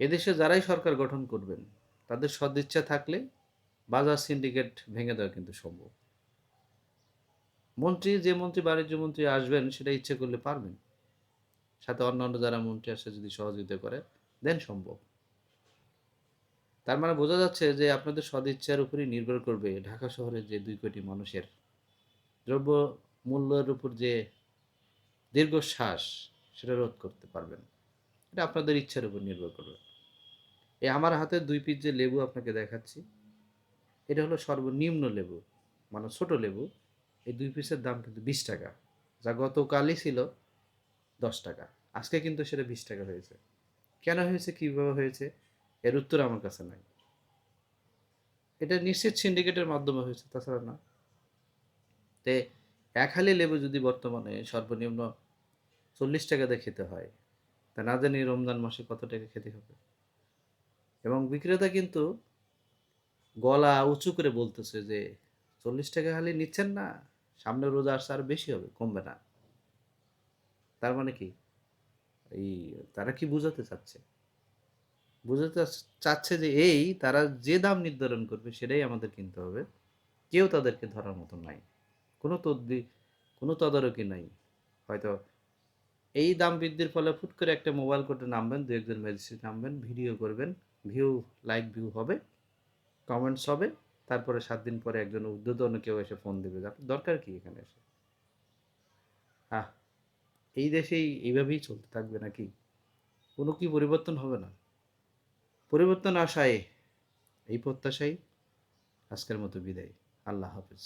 এদেশে যারাই সরকার গঠন করবেন, তাদের সদিচ্ছা থাকলে বাজার সিন্ডিকেট ভেঙে দেওয়া কিন্তু সম্ভব। মন্ত্রী, যে মন্ত্রী, বাণিজ্য মন্ত্রী আসবেন, সেটা ইচ্ছে করলে পারবেন। সাথে অন্যান্য যারা মন্ত্রী আসে, যদি সহযোগিতা করে, দেন সম্ভব। তার মানে বোঝা যাচ্ছে যে আপনাদের সদিচ্ছার উপরই নির্ভর করবে ঢাকা শহরের যে দুই কোটি মানুষের দ্রব্য মূল্যের উপর যে দীর্ঘশ্বাস, সেটা রোধ করতে পারবেন। এটা আপনাদের ইচ্ছার উপর নির্ভর করবে। এই আমার হাতে দুই পিস যে লেবু আপনাকে দেখাচ্ছি, এটা হলো সর্বনিম্ন লেবু মানে ছোট লেবু। এই দুই পিসের দাম কিন্তু বিশ টাকা, যা গতকালই ছিল দশ টাকা। আজকে কিন্তু সেটা বিশ টাকা হয়েছে। কেন হয়েছে, কীভাবে হয়েছে, এর উত্তর আমার কাছে নাই। এটা নিশ্চিত সিন্ডিকেটের মাধ্যমে হয়েছে, তাছাড়া না। তে এক হালি লেবু যদি বর্তমানে সর্বনিম্ন চল্লিশ টাকা দিয়ে খেতে হয়, তা না জানি রমজান মাসে কত টাকা খেতে হবে। এবং বিক্রেতা কিন্তু গলা উঁচু করে বলতেছে যে, চল্লিশ টাকা খালি নিচ্ছেন না, সামনে রোজা আসছে, আর বেশি হবে, কমবে না। তার মানে কি? এই তারা কি বোঝাতে চাচ্ছে? বোঝাতে চাচ- চাচ্ছে যে এই তারা যে দাম নির্ধারণ করবে সেটাই আমাদের কিনতে হবে। কেউ তাদেরকে ধরার মতো নাই। কোনো তদ্বি, কোনো তদারকি নাই। হয়তো এই দাম বৃদ্ধির ফলে ফুট করে একটা মোবাইল কোর্টে নামবেন দু একজন ম্যাজিস্ট্রেট নামবেন, ভিডিও করবেন ভিউ লাইক ভিউ হবে কমেন্টস হবে, তারপরে সাত দিন পরে একজন উদ্বোধন কেউ এসে ফোন দেবে। দরকার কি এখানে এসে? হ্যাঁ এই দেশেই এইভাবেই চলতে থাকবে নাকি? কোনো কি পরিবর্তন হবে না? পরিবর্তন আশায়, এই প্রত্যাশাই আজকের মতো বিদায়। আল্লাহ হাফিজ।